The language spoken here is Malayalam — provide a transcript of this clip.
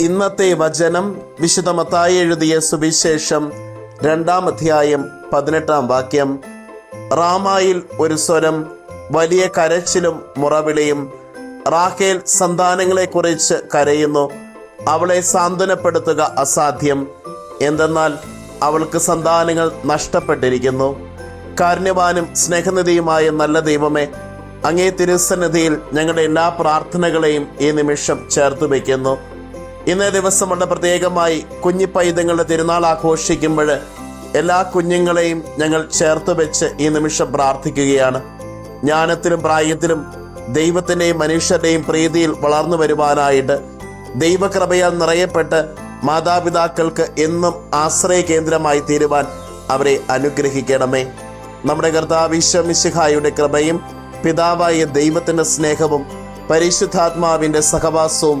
ഇന്നത്തെ വചനം വിശുദ്ധ മത്തായി എഴുതിയ സുവിശേഷം രണ്ടാം അധ്യായം പതിനെട്ടാം വാക്യം. റാമായിൽ ഒരു സ്വരം വലിയ കരച്ചിലും മുറവിളിയും. റാഖേൽ സന്താനങ്ങളെക്കുറിച്ച് കരയുന്നു. അവളെ സാന്ത്വനപ്പെടുത്തുക അസാധ്യം. എന്തെന്നാൽ അവൾക്ക് സന്താനങ്ങൾ നഷ്ടപ്പെട്ടിരിക്കുന്നു. കാരുണ്യവാനും സ്നേഹനിധിയുമായ നല്ല ദൈവമേ അങ്ങേ തിരുസന്നിധിയിൽ ഞങ്ങളുടെ എല്ലാ പ്രാർത്ഥനകളെയും ഈ നിമിഷം ചേർത്ത് വയ്ക്കുന്നു. ഇന്നേ ദിവസമുള്ള പ്രത്യേകമായി കുഞ്ഞിപ്പൈതങ്ങളുടെ തിരുനാൾ ആഘോഷിക്കുമ്പോൾ എല്ലാ കുഞ്ഞുങ്ങളെയും ഞങ്ങൾ ചേർത്ത് വെച്ച് ഈ നിമിഷം പ്രാർത്ഥിക്കുകയാണ്. ജ്ഞാനത്തിലും പ്രായത്തിലും ദൈവത്തിന്റെയും മനുഷ്യരുടെയും പ്രീതിയിൽ വളർന്നു വരുവാനായിട്ട് ദൈവകൃപയാൽ നിറയപ്പെട്ട് മാതാപിതാക്കൾക്ക് എന്നും ആശ്രയ കേന്ദ്രമായി തീരുവാൻ അവരെ അനുഗ്രഹിക്കണമേ. നമ്മുടെ കർത്താവിശ്വമിശിഹായുടെ കൃപയും പിതാവായ ദൈവത്തിന്റെ സ്നേഹവും പരിശുദ്ധാത്മാവിന്റെ സഹവാസവും